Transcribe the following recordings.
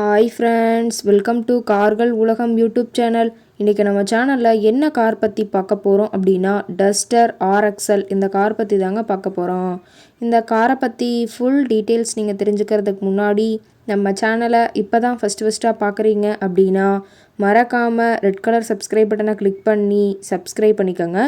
Hi friends welcome to கார்கள் உலகம் YouTube channel இன்றைக்கி நம்ம சேனலில் என்ன கார் பற்றி பார்க்க போகிறோம் அப்படின்னா டஸ்டர் ஆர்எக்ஸ்எல் இந்த கார் பற்றி தாங்க பார்க்க போகிறோம் இந்த காரை பற்றி ஃபுல் டீட்டெயில்ஸ் நீங்கள் தெரிஞ்சுக்கிறதுக்கு முன்னாடி நம்ம சேனலை இப்போ தான் ஃபஸ்ட்டு ஃபஸ்ட்டாக பார்க்குறீங்க அப்படின்னா மறக்காமல் ரெட் கலர் சப்ஸ்கிரைப் பட்டனை கிளிக் பண்ணி சப்ஸ்கிரைப் பண்ணிக்கோங்க.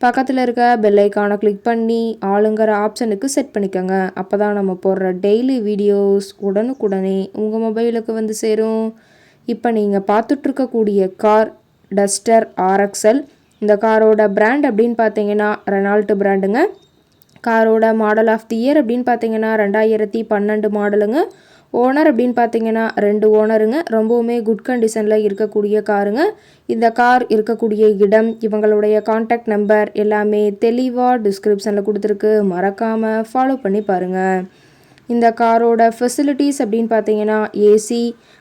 பக்கத்தில் இருக்க பெல் ஐக்கானை கிளிக் பண்ணி ஆளுங்கிற ஆப்ஷனுக்கு செட் பண்ணிக்கோங்க. அப்போ தான் நம்ம போடுற டெய்லி வீடியோஸ் உடனுக்குடனே உங்கள் மொபைலுக்கு வந்து சேரும். இப்போ நீங்கள் பார்த்துட்ருக்கக்கூடிய கார் டஸ்டர் ஆர்எக்ஸ்எல் இந்த காரோட பிராண்ட் அப்படின்னு பார்த்தீங்கன்னா ரெனால்ட்டு பிராண்டுங்க காரோட மாடல் ஆஃப் தி இயர் அப்படின்னு பார்த்தீங்கன்னா ரெண்டாயிரத்தி பன்னெண்டு மாடலுங்க ஓனர் அப்படின்னு பார்த்தீங்கன்னா ரெண்டு ஓனருங்க ரொம்பவுமே குட் கண்டிஷனில் இருக்கக்கூடிய காருங்க. இந்த கார் இருக்கக்கூடிய இடம் இவங்களுடைய காண்டாக்ட் நம்பர் எல்லாமே தெளிவாக டிஸ்கிரிப்ஷனில் கொடுத்துருக்கு. மறக்காமல் ஃபாலோ பண்ணி பாருங்கள் இந்த காரோட ஃபெசிலிட்டிஸ் அப்படின்னு பார்த்தீங்கன்னா AC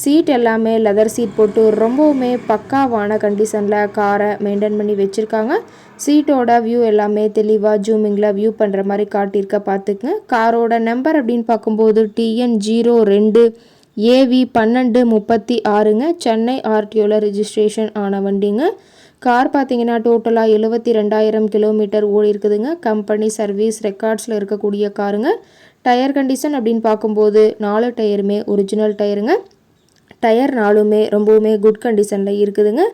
சீட் எல்லாமே லெதர் சீட் போட்டு ரொம்பவுமே பக்காவான கண்டிஷனில் காரை மெயின்டைன் பண்ணி வச்சுருக்காங்க. சீட்டோட வியூ எல்லாமே தெளிவாக ஜூமிங்கில் வியூ பண்ணுற மாதிரி காட்டியிருக்க பார்த்துக்குங்க. காரோட நம்பர் அப்படின்னு பார்க்கும்போது டிஎன் ஜீரோ ரெண்டு ஏவி பன்னெண்டு முப்பத்தி ஆறுங்க. சென்னை ஆர்டிஓவில் ரிஜிஸ்ட்ரேஷன் ஆன வண்டிங்க. கார் பார்த்தீங்கன்னா டோட்டலாக எழுபத்தி ரெண்டாயிரம் கிலோமீட்டர் ஓடி இருக்குதுங்க. கம்பெனி சர்வீஸ் ரெக்கார்ட்ஸில் இருக்கக்கூடிய காருங்க டயர் கண்டிஷன் அப்படின்னு பார்க்கும்போது நாலு டயருமே ஒரிஜினல் டயருங்க டயர் நாலுமே ரொம்பவுமே குட் கண்டிஷனில் இருக்குதுங்க.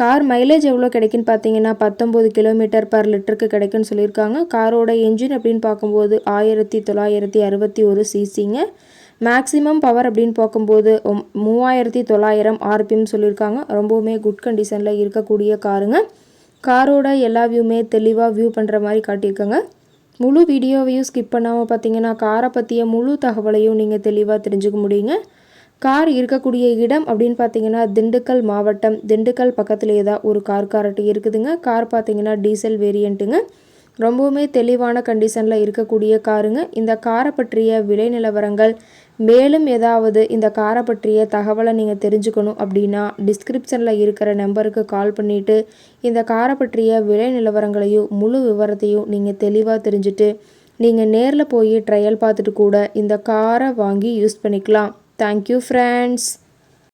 கார் மைலேஜ் எவ்வளோ கிடைக்குன்னு பார்த்தீங்கன்னா பத்தொம்போது கிலோமீட்டர் பர் லிட்டருக்கு கிடைக்குன்னு சொல்லியிருக்காங்க. காரோட என்ஜின் அப்படின்னு பார்க்கும்போது ஆயிரத்தி தொள்ளாயிரத்தி அறுபத்தி ஒரு சிசிங்க மேக்ஸிமம் பவர் அப்படின்னு பார்க்கும்போது மூவாயிரத்தி தொள்ளாயிரம் ஆர்பிஎம் சொல்லியிருக்காங்க. ரொம்பவுமே குட் கண்டிஷனில் இருக்கக்கூடிய காருங்க. காரோட எல்லா வியூமே தெளிவாக வியூ பண்ணுற மாதிரி காட்டியிருக்காங்க. முழு வீடியோவையும் ஸ்கிப் பண்ணாமல் பார்த்தீங்கன்னா காரை பற்றிய முழு தகவலையும் நீங்கள் தெளிவாக தெரிஞ்சுக்க முடியுங்க. கார் இருக்கக்கூடிய இடம் அப்படின்னு பார்த்தீங்கன்னா திண்டுக்கல் மாவட்டம். திண்டுக்கல் பக்கத்துலேயே தான் ஒரு கார் காரட்டு இருக்குதுங்க. கார் பார்த்தீங்கன்னா டீசல் வேரியண்ட்டுங்க. ரொம்பவுமே தெளிவான கண்டிஷனில் இருக்கக்கூடிய காருங்க. இந்த காரை பற்றிய விலை நிலவரங்கள் மேலும் ஏதாவது இந்த காரை பற்றிய தகவலை நீங்கள் தெரிஞ்சுக்கணும் அப்படின்னா டிஸ்கிரிப்ஷனில் இருக்கிற நம்பருக்கு கால் பண்ணிவிட்டு இந்த காரை பற்றிய விலை நிலவரங்களையும் முழு விவரத்தையும் நீங்கள் தெளிவாக தெரிஞ்சுட்டு நீங்கள் நேரில் போய் ட்ரையல் பார்த்துட்டு கூட இந்த காரை வாங்கி யூஸ் பண்ணிக்கலாம். Thank you friends